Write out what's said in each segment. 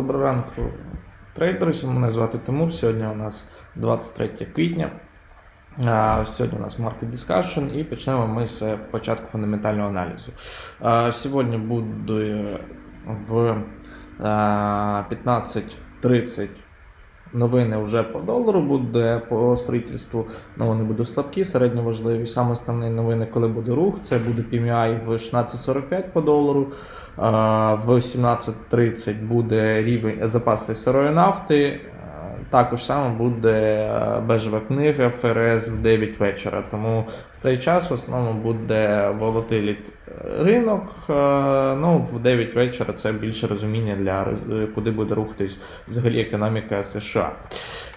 Доброго ранку, трейдери. Мене звати Тимур. Сьогодні у нас 23 квітня. Сьогодні у нас Market Discussion і почнемо ми з початку фундаментального аналізу. Сьогодні буде в 15.30 новини вже по долару буде по строїтельству. Ну, вони будуть слабкі, середньо важливі. Саме основні новини, коли буде рух, це буде PMI в 16.45 по долару. В 17.30 буде рівень запаси сирої нафти. Також саме буде е, бежева книга ФРС в 9 вечора. Тому в цей час в основному буде волатиліт ринок. Е, Ну, в 9 вечора це більше розуміння для куди буде рухатись взагалі економіка США.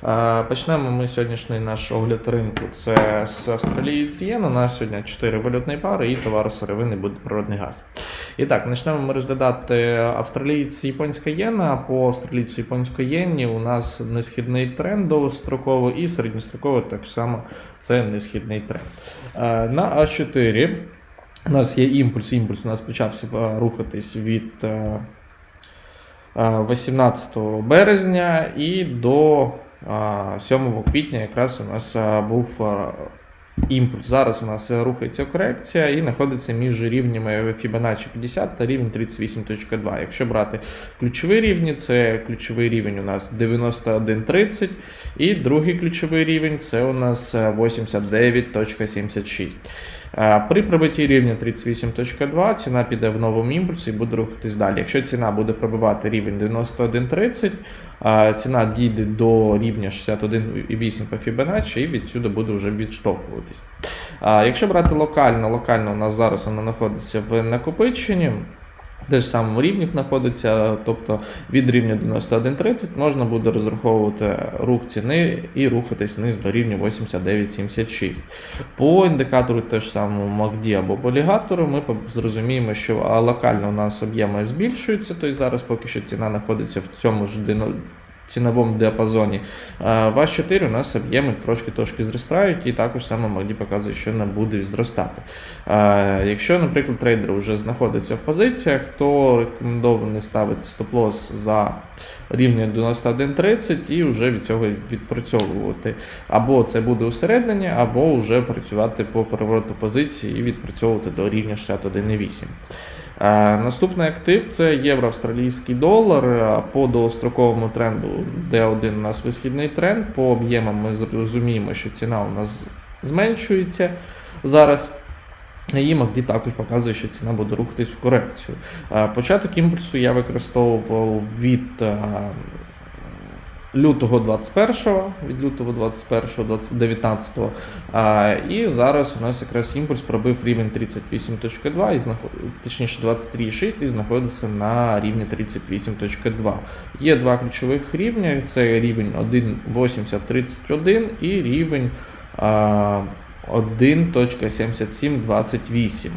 Е, Почнемо ми сьогоднішній наш огляд ринку. Це з австралієць єн. У нас сьогодні 4 валютні пари і товари сировини буде природний газ. І так, почнемо ми розглядати австралієць японська єна. По австралійцю японської єні у нас несхідний тренд довгостроково і середньостроково так само це несхідний тренд. Е, На А4 у нас є імпульс. Імпульс у нас почався е, рухатись від е, е, 18 березня і до е, 7 квітня якраз у нас був імпульс. Зараз у нас е, рухається корекція і знаходиться між рівнями Fibonacci 50 та рівень 38.2. Якщо брати ключові рівні, це ключовий рівень у нас 91.30 і другий ключовий рівень це у нас е, 89.76. Е, При прибитті рівня 38.2 ціна піде в новому імпульсі і буде рухатись далі. Якщо ціна буде пробивати рівень 91.30, е, ціна дійде до рівня 61.8 по Fibonacci і відсюди буде вже відштовхуватись. Якщо брати локально, локально у нас зараз вона знаходиться в накопиченні. Теж самому рівні знаходиться, тобто від рівня 91.30 можна буде розраховувати рух ціни і рухатись вниз до рівня 89.76. По індикатору теж самому MACD або полігатору ми зрозуміємо, що локально у нас об'єми збільшуються, тобто зараз поки що ціна знаходиться в цьому ж ціновому діапазоні. А, В А4 у нас об'єми трошки-трошки зростають, і також саме MACD показує, що не буде зростати. Якщо, наприклад, трейдер вже знаходиться в позиціях, то рекомендовано ставити стоп-лосс за рівня 91.30 і вже від цього відпрацьовувати. Або це буде усереднення, або вже працювати по перевороту позиції і відпрацьовувати до рівня 61.8. Е, Наступний актив це євро-австралійський долар. Е, По довгостроковому тренду D1 у нас висхідний тренд. По об'ємам ми зрозуміємо, що ціна у нас зменшується зараз. І MACD також показує, що ціна буде рухатись у корекцію. Е, Початок імпульсу я використовував від лютого 21-го, від лютого 21-го, 19-го. А, і зараз у нас якраз імпульс пробив рівень 38.2, і знаход... точніше 23.6 і знаходиться на рівні 38.2. Є два ключових рівня: це рівень 1.8031 і рівень а, 1.7728.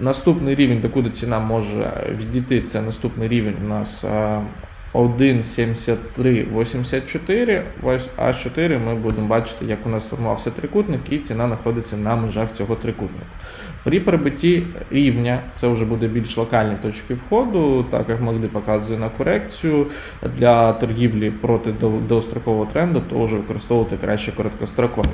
Наступний рівень, докуди ціна може відійти, це наступний рівень у нас 1,7384. Ось А4 ми будемо бачити, як у нас сформувався трикутник, і ціна знаходиться на межах цього трикутника. При прибитті рівня, це вже буде більш локальні точки входу, так як Магди показує на корекцію. Для торгівлі проти довгострокового тренду, то вже використовувати краще короткострокові.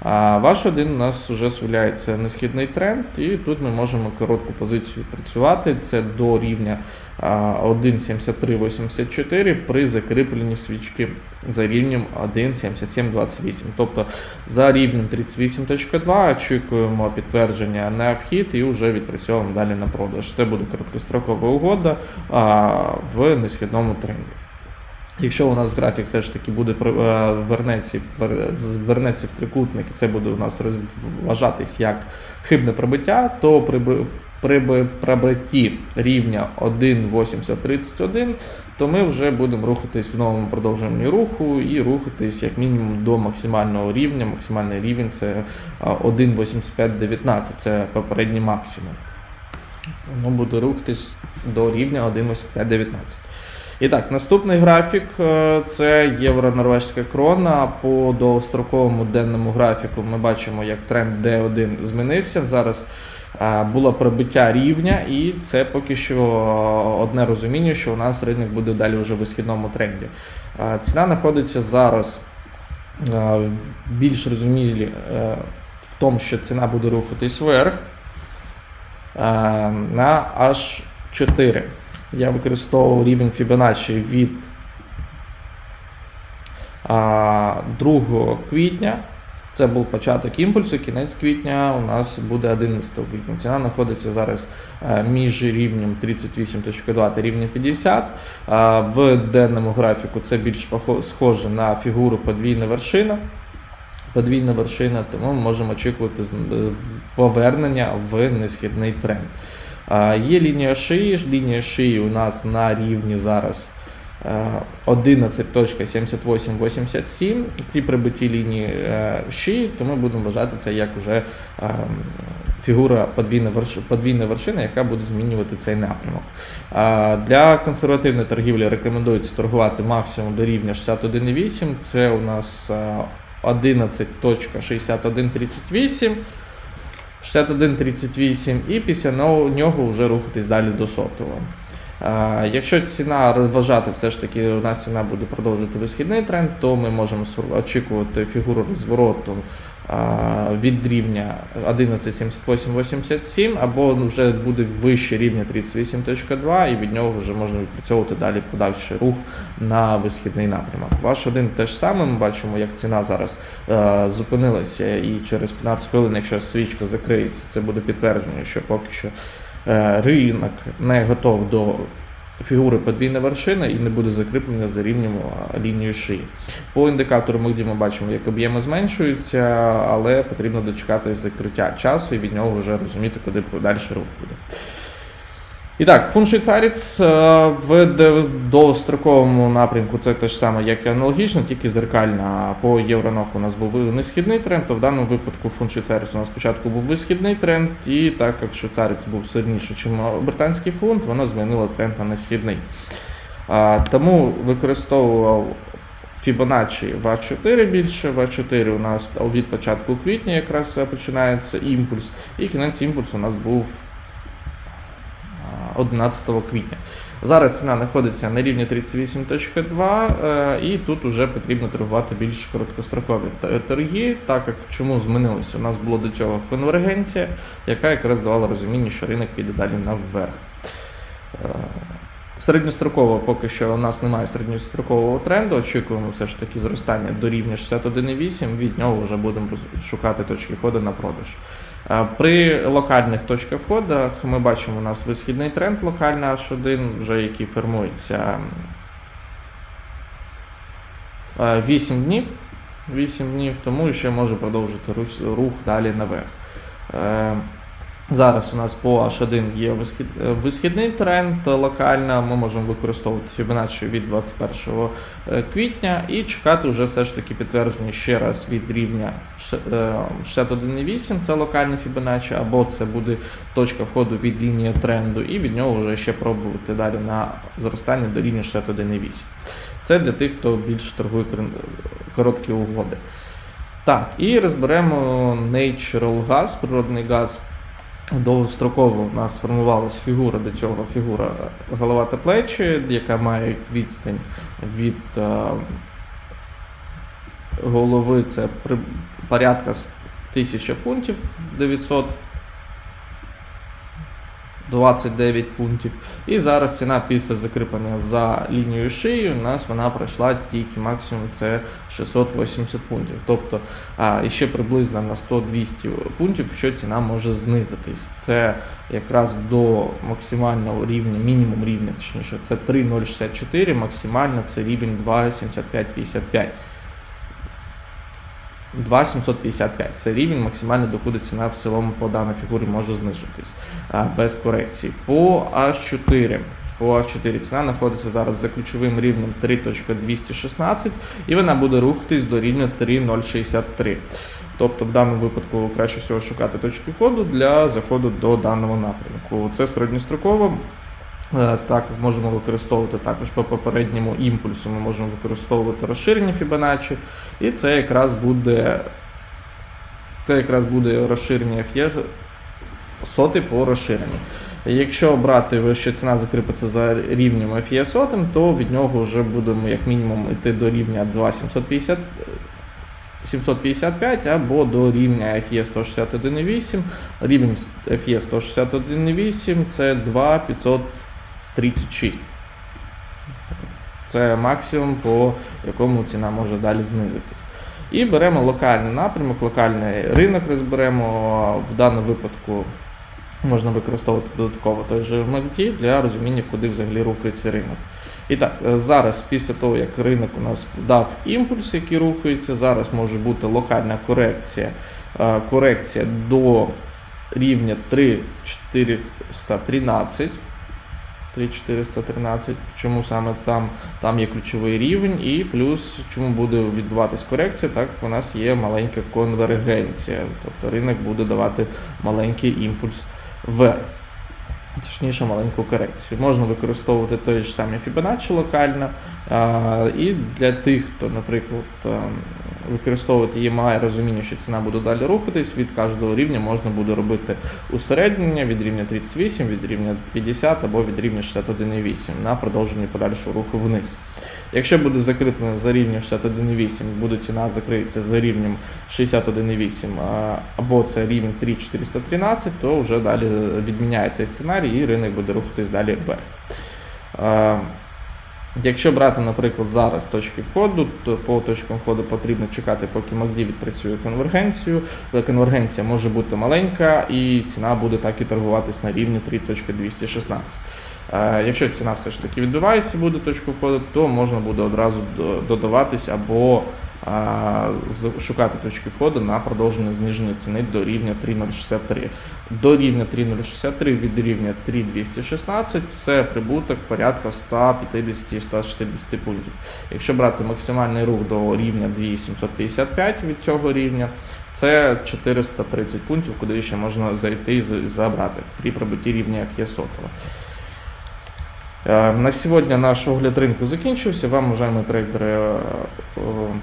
А ваш один у нас вже з'являється несхідний тренд, і тут ми можемо коротку позицію працювати. Це до рівня 1,7384. 44 при закріпленні свічки за рівнем 1,7728. Тобто за рівнем 38.2 очікуємо підтвердження на вхід і вже відпрацьовуємо далі на продаж. Це буде короткострокова угода в несхідному тренді. Якщо у нас графік все ж таки буде е, вернеться, в трикутник, це буде у нас вважатись як хибне прибиття, то при, прибратті рівня 1.8031, то ми вже будемо рухатись в новому продовженні руху і рухатись як мінімум до максимального рівня. Максимальний рівень це 1.8519, це попередній максимум. Воно буде рухатись до рівня 1.8519. І так, наступний графік е, це євро-норвежська крона. По довгостроковому денному графіку ми бачимо, як тренд D1 змінився. Зараз е, було пробиття рівня, і це поки що одне розуміння, що у нас ринок буде далі вже в висхідному тренді. Е, Ціна знаходиться зараз е, більш розумілі е, в тому, що ціна буде рухатись вверх е, на H4. Я використовував рівень Fibonacci від 2 квітня. Це був початок імпульсу, кінець квітня у нас буде 11 квітня. Ціна знаходиться зараз е, між рівнем 38.2 та рівнем 50. В денному графіку це більш схоже на фігуру подвійна вершина. Подвійна вершина, тому ми можемо очікувати е, повернення в несхідний тренд. Є лінія шиї. Лінія шиї у нас на рівні зараз е, 11.7887. При прибитті лінії е, шиї, то ми будемо вважати це як уже е, фігура подвійна, вершина, яка буде змінювати цей напрямок. Для консервативної торгівлі рекомендується торгувати максимум до рівня 61,8. Це у нас е, 11.6138. 61.38 і після нього вже рухатись далі до сотого. Якщо ціна вважати все ж таки, у нас ціна буде продовжувати висхідний тренд, то ми можемо очікувати фігуру розвороту від рівня 11.7887 або вже буде вище рівня 38.2 і від нього вже можна відпрацьовувати далі подальший рух на висхідний напрямок. Ваш один те ж саме, ми бачимо, як ціна зараз е, зупинилася, і через 15 хвилин, якщо свічка закриється, це буде підтвердження, що поки що ринок не готов до фігури подвійна вершина і не буде закріплення за рівнем лінією шиї. По індикатору ми ми бачимо, як об'єми зменшуються, але потрібно дочекати закриття часу і від нього вже розуміти, куди подальший рух буде. І так, фунт швейцарець в довгостроковому напрямку це те ж саме, як і аналогічно, тільки зеркально. По євроноку у нас був несхідний тренд, то в даному випадку фунт швейцарець у нас спочатку був висхідний тренд, і так як швейцарець був сильніший, ніж британський фунт, воно змінило тренд на несхідний. Тому використовував Fibonacci в А4 більше. В А4 у нас від початку квітня якраз починається імпульс, і кінець імпульсу у нас був 11 квітня. Зараз ціна знаходиться на рівні 38.2, е, і тут вже потрібно торгувати більш короткострокові торги, так як чому змінилося? У нас було до цього конвергенція, яка якраз давала розуміння, що ринок піде далі наверх. Е, Середньостроково поки що у нас немає середньострокового тренду. Очікуємо все ж таки зростання до рівня 61,8. Від нього вже будемо шукати точки входу на продаж. Е, При локальних точках входу ми бачимо у нас висхідний тренд локальний H1, вже який формується е, 8 днів. 8 днів, тому ще може продовжити рух, рух далі наверх. Е, Зараз у нас по H1 є е, висхідний тренд локально. Ми можемо використовувати Fibonacci від 21 е, квітня і чекати вже все ж таки підтвердження ще раз від рівня е, 61,8, це локальний Fibonacci, або це буде точка входу від лінії тренду, і від нього вже ще пробувати далі на зростання до рівня 61,8. Це для тих, хто більше торгує короткі угоди. Так, і розберемо Natural Gas, природний газ. Довгостроково у нас сформувалась фігура до цього фігура голова та плечі, яка має відстань від е, голови це при, порядка з 1000 пунктів 900. 29 пунктів. І зараз ціна після закріплення за лінією шиї у нас вона пройшла тільки максимум це 680 пунктів. Тобто а, ще приблизно на 100-200 пунктів, що ціна може знизитись. Це якраз до максимального рівня, мінімум рівня, точніше, це 3,064, максимально це рівень 2,7555. 2,755. Це рівень максимально, докуди ціна в цілому по даній фігурі може знижитись без корекції. По А4. По А4 ціна знаходиться зараз за ключовим рівнем 3.216 і вона буде рухатись до рівня 3.063. Тобто в даному випадку краще всього шукати точки входу для заходу до даного напрямку. Це середньостроково. Е, Так, можемо використовувати також по попередньому імпульсу, ми можемо використовувати розширення Fibonacci, і це якраз буде це якраз буде розширення FE соти по розширенні. Якщо брати, що ціна закріпиться за рівнем FE сотим, то від нього вже будемо як мінімум йти до рівня 2,750 755 або до рівня FE 161,8. Рівень FE 161,8 це 2,536. Це максимум, по якому ціна може далі знизитись. І беремо локальний напрямок, локальний ринок розберемо. В даному випадку можна використовувати додатково той же MACD для розуміння, куди взагалі рухається ринок. І так, зараз, після того, як ринок у нас дав імпульс, який рухається, зараз може бути локальна корекція, е, корекція до рівня 3413. 3413. Чому саме там, там є ключовий рівень, і плюс чому буде відбуватись корекція, так у нас є маленька конвергенція, тобто ринок буде давати маленький імпульс вверх. Точніше, маленьку корекцію. Можна використовувати той ж самий Fibonacci локально. І для тих, хто, наприклад, використовувати її має розуміння, що ціна буде далі рухатись, від кожного рівня можна буде робити усереднення від рівня 38, від рівня 50 або від рівня 61,8 на продовження подальшого руху вниз. Якщо буде закріплено за рівнем 61,8, буде ціна закриється за рівнем 61,8, або це рівень 3,413, то вже далі відміняється сценарій і ринок буде рухатись далі вверх. Якщо брати, наприклад, зараз точки входу, то по точкам входу потрібно чекати, поки MACD відпрацює конвергенцію. Конвергенція може бути маленька, і ціна буде так і торгуватись на рівні 3.216. Е, Якщо ціна все ж таки відбивається, буде точку входу, то можна буде одразу до- додаватись або шукати точки входу на продовження зниження ціни до рівня 3.063. До рівня 3.063 від рівня 3.216 це прибуток порядка 150-160 пунктів. Якщо брати максимальний рух до рівня 2.755 від цього рівня, це 430 пунктів, куди ще можна зайти і забрати при прибутті рівня FE сотого. Е, На сьогодні наш огляд ринку закінчився. Вам, уважаємо трейдери, е, е,